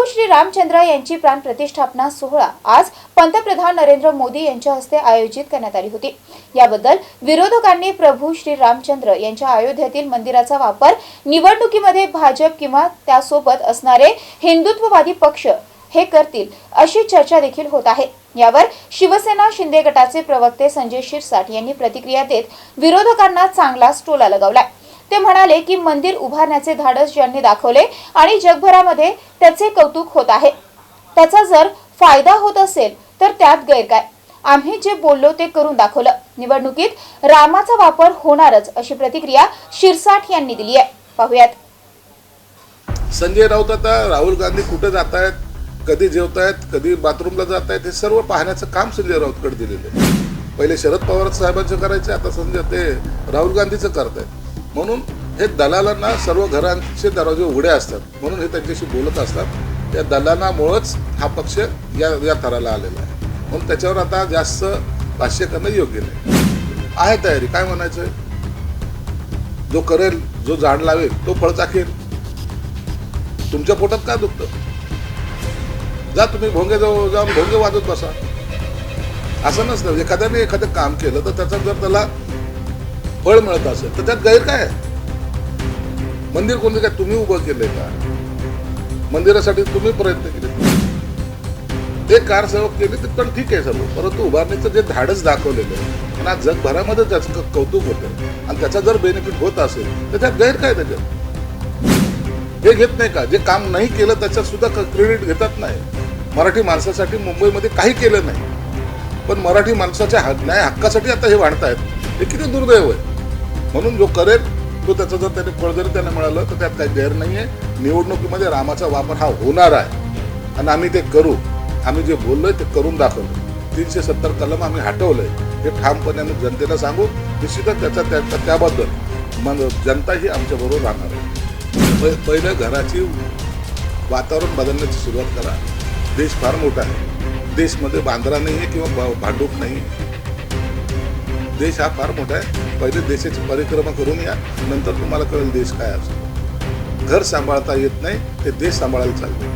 प्रभू श्री रामचंद्र यांची प्राणप्रतिष्ठापना सोहळा आज पंतप्रधान नरेंद्र मोदी यांच्या हस्ते आयोजित करण्यात आली होती. याबद्दल विरोधकांनी प्रभू श्री रामचंद्र यांच्या अयोध्येतील मंदिराचा वापर निवडणुकीमध्ये भाजप किंवा त्यासोबत असणारे हिंदुत्ववादी पक्ष हे करतील अशी चर्चा देखील होत आहे. यावर शिवसेना शिंदे गटाचे प्रवक्ते संजय शिरसाट यांनी प्रतिक्रिया देत विरोधकांना चांगलाच टोला लगावलाय. ते म्हणाले की मंदिर उभारण्याचे धाडस ज्यांनी दाखवले आणि जगभरामध्ये त्याचे कौतुक होत आहे. त्याचा जर फायदा होत असेल तर त्यात गैर काय आम्ही जे बोललो ते करून दाखवलं. निवडणुकीत रामाचा वापर होणारच अशी प्रतिक्रिया शिरसाट यांनी दिली आहे. पाहुयात. संजय राऊत आता राहुल गांधी कुठे जात आहेत कधी जेवतायत कधी बाथरूमला जात आहेत हे सर्व पाहण्याचं काम संजय राऊतकडे दिलेलं आहे. पहिले शरद पवार साहेबांचं करायचे आता संजय ते राहुल गांधीचं करतायत. म्हणून हे दलालांना सर्व घरांचे दरवाजे उघडे असतात. म्हणून हे त्यांच्याशी बोलत असतात. त्या दलालामुळंच हा पक्ष या या थराला आलेला आहे. म्हणून त्याच्यावर आता जास्त भाष्य करणं योग्य नाही. आहे तयारी. काय म्हणायचं जो करेल जो झाड लावेल तो फळ चाखेल. तुमच्या पोटात काय दुखतं? जा तुम्ही भोंगे जाऊ जाऊन भोंगे वाजत बसा. असं नसतं. एखाद्याने एखादं काम केलं तर त्याचा जर त्याला फळ मिळत असेल तर त्यात गैर काय आहे? मंदिर कोणतं काय तुम्ही उभं केलंय का? मंदिरासाठी तुम्ही प्रयत्न केले ते कारसेवक केले तर पण ठीक आहे सर्व. परंतु उभारणीचं जे धाडस दाखवलेलं आहे आणि आज जगभरामध्ये त्याचं कौतुक होतं आणि त्याचा जर बेनिफिट होत असेल तर त्यात गैर काय त्याच्यात? हे घेत नाही का? जे काम नाही केलं त्याच्यात सुद्धा क्रेडिट घेतात नाही. मराठी माणसासाठी मुंबईमध्ये काही केलं नाही. पण मराठी माणसाच्या हक- न्याय हक्कासाठी आता हे वाढतायत. हे किती दुर्दैव आहे. म्हणून जो करेल तो त्याचं जर त्याने फळ जरी त्याला मिळालं तर त्यात काही गैर नाही आहे निवडणुकीमध्ये रामाचा वापर हा होणार आहे. आणि आम्ही ते करू. आम्ही जे बोललोय ते करून दाखवलं तीनशे सत्तर कलम आम्ही हटवलंय. हे ठामपणे आम्ही जनतेला सांगू. निश्चितच त्याचा त्या- त्याबद्दल. मग जनता ही आमच्याबरोबर राहणार आहे. पहिलं घराची वातावरण बदलण्याची सुरुवात करा. देश फार मोठा आहे. देशमध्ये बांद्रा नाही आहे किंवा भा- भांडूप नाही आहे. देश हा फार मोठा आहे. पहिले देशाची परिक्रमा करून या नंतर तुम्हाला कळेल देश काय असतो. घर सांभाळता येत नाही ते देश सांभाळायला चालते